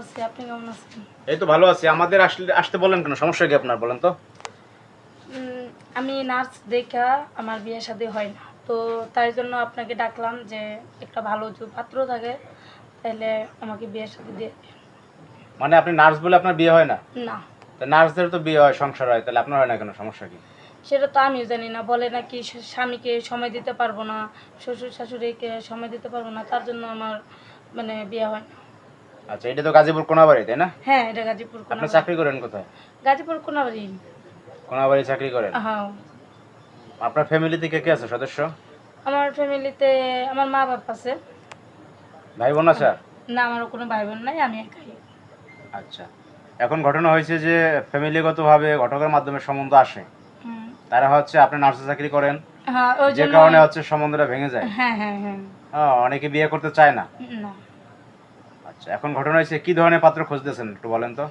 আছি আপনি কেমন আছেন? এই তো ভালো আছি। আমাদের আসলে আসতে বলেন কেন? সমস্যা কি আপনার বলেন তো। আমি নার্স দেখা আমার বিয়ে শাদী হয় না। তো তাই জন্য আপনাকে ডাকলাম যে একটা ভালো যদি পাত্র থাকে তাহলে আমাকে বিয়ে শাদী দিয়ে মানে আপনি নার্স বলে আপনার বিয়ে হয় না? না। তা নার্সদের তো বিয়ে হয় সংসার হয় তাহলে আপনার হয় না কেন? সমস্যা কি? সেটা তো আমিও জানি না। বলে নাকি স্বামীকে সময় দিতে পারব না শ্বশুর শাশুড়িকে সময় দিতে পারব না তার জন্য আমার মানে বিয়ে হয় না। আচ্ছা এটা তো গাজীপুর কোনাবাড়ি তাই না? হ্যাঁ এটা গাজীপুর আপনি চাকরি করেন কোথায়? গাজীপুর কোনাবাড়ি। কোনাবাড়ি চাকরি করেন? হ্যাঁ। আপনার ফ্যামিলিতে কে কে আছে সদস্য? আমার ফ্যামিলিতে আমার মা বাপ আছে। ভাই বোন আছে না আমার কোনো ভাই বোন নাই আমি একাই। আচ্ছা। এখন ঘটনা হয়েছে যে ফ্যামিলিগতভাবে ঘটকের মাধ্যমে সম্বন্ধ আসে। তারা হচ্ছে আপনি নার্সে চাকরি করেন। হ্যাঁ ওই যে কারণে হচ্ছে সম্বন্ধটা ভেঙে যায়। হ্যাঁ হ্যাঁ হ্যাঁ, অনেকে বিয়ে করতে চায় না। না। আচ্ছা এখন ঘটনা হয়েছে কি ধরনের পাত্র খুঁজতেছেন একটু বলেন তো?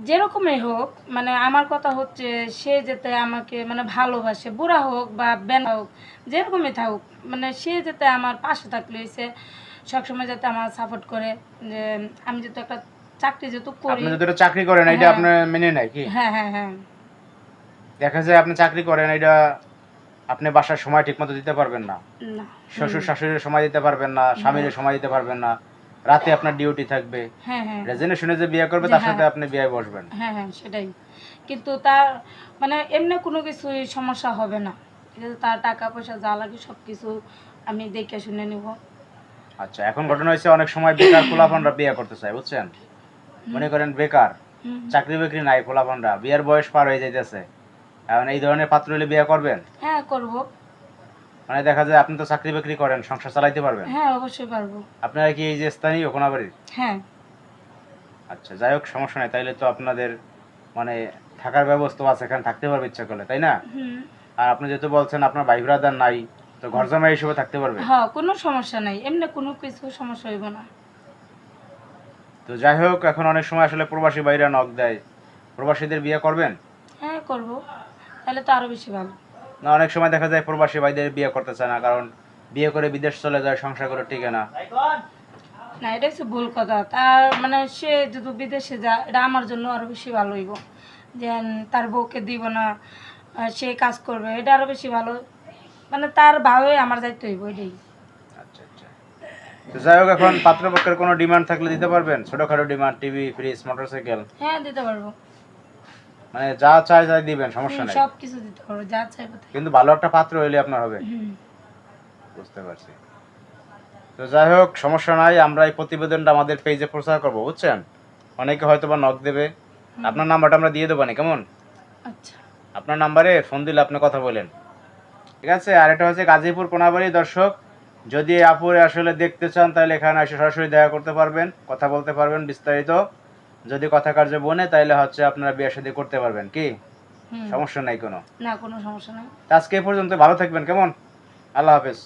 যেরকমই হোক মানে আমার কথা হচ্ছে সে যাতে আমাকে মানে ভালোবাসে বুড়া হোক বা বেনা হোক যেরকমই থাকুক মানে সে যাতে আমার পাশে থাকলে সে সবসময় যাতে আমার সাপোর্ট করে যে আমি যেহেতু একটা চাকরি যেহেতু করি। আপনি যদি চাকরি করেন এটা হ্যাঁ। আপনি মেনে নেয় কি? হ্যাঁ হ্যাঁ হ্যাঁ। দেখা যায় আপনি চাকরি করেন এটা আপনি বাসার সময় ঠিকমতো দিতে পারবেন না। না। শ্বশুর শাশুড়ির সময় দিতে পারবেন না স্বামীর সময় দিতে পারবেন না। রাতে আপনার ডিউটি থাকবে। হ্যাঁ হ্যাঁ। জেনে শুনে যে বিয়ে করবে তার হ্যাঁ। সাথে আপনি বিয়ে বসবেন। হ্যাঁ হ্যাঁ সেটাই। কিন্তু তার মানে এমনি কোনো কিছুই সমস্যা হবে না। তার টাকা পয়সা যা লাগে সব কিছু আমি দেখে শুনে নিব। আচ্ছা এখন ঘটনা হয়েছে অনেক সময় বেকার খোলাপানরা বিয়ে করতে চায় বুঝছেন? মনে করেন বেকার চাকরি বাকরি নাই খোলাপানরা বিয়ের বয়স পার হয়ে যাইতেছে। এখন এই ধরনের পাত্র হলে বিয়ে করবেন? হ্যাঁ করব। মানে দেখা যায় আপনি তো চাকরি বাকরি করেন সংসার চালাইতে পারবেন। হ্যাঁ অবশ্যই পারব। আপনারা কি এই যে স্থানীয় কোনাবাড়ির? হ্যাঁ। আচ্ছা যাই হোক সমস্যা নাই তাইলে তো আপনাদের মানে থাকার ব্যবস্থা আছে এখানে থাকতে পারবে ইচ্ছা করলে তাই না? হুম। আর আপনি যেহেতু বলছেন আপনার ভাই ব্রাদার নাই তো ঘর জামাই হিসেবে থাকতে পারবে? হ্যাঁ কোনো সমস্যা নাই এমনি কোনো কিছু সমস্যা হইব না। তো যাই হোক এখন অনেক সময় আসলে প্রবাসী ভাইরা নক দেয়। প্রবাসীদের বিয়ে করবেন? হ্যাঁ করব তাহলে তো আরও বেশি ভালো। না অনেক সময় দেখা যায় প্রবাসী ভাইদের বিয়ে করতে চায় না কারণ বিয়ে করে বিদেশ চলে যায় সংসার করে টিকে না। না এটা হচ্ছে ভুল কথা। তার মানে সে যদি বিদেশে যায় এটা আমার জন্য আরও বেশি ভালো হইব। যে তার বউকে দিব না সে কাজ করবে এটা আরও বেশি ভালো। মানে তার ভাবে আমার দায়িত্ব হইব এটাই। আচ্ছা আচ্ছা। তো যাই হোক এখন পাত্রপক্ষের কোনো ডিমান্ড থাকলে দিতে পারবেন? ছোটখাটো ডিমান্ড টিভি ফ্রিজ মোটরসাইকেল? হ্যাঁ দিতে পারব। মানে যা চাই তাই দিবেন সমস্যা নেই। সব কিছু দিতে পারব যা তাই। কিন্তু ভালো একটা পাত্র হইলে আপনার হবে। বুঝতে পারছি। তো যাই হোক সমস্যা নাই আমরা এই প্রতিবেদনটা আমাদের পেজে প্রচার করব বুঝছেন? অনেকে হয়তো বা নক দেবে। আপনার নাম্বারটা আমরা দিয়ে দেবো না কেমন? আচ্ছা। আপনার নাম্বারে ফোন দিলে আপনি কথা বলেন। ঠিক আছে? আর এটা হচ্ছে গাজীপুর কোনাবাড়ি দর্শক। যদি আপুরে আসলে দেখতে চান তাহলে এখানে এসে সরাসরি দেখা করতে পারবেন কথা বলতে পারবেন বিস্তারিত। যদি কথা কার্য বনে তাহলে হচ্ছে আপনারা বিয়ে শাদী করতে পারবেন কি? সমস্যা নাই কোনো। না কোনো সমস্যা নাই। আজকে পর্যন্ত ভালো থাকবেন কেমন? আল্লাহ হাফেজ।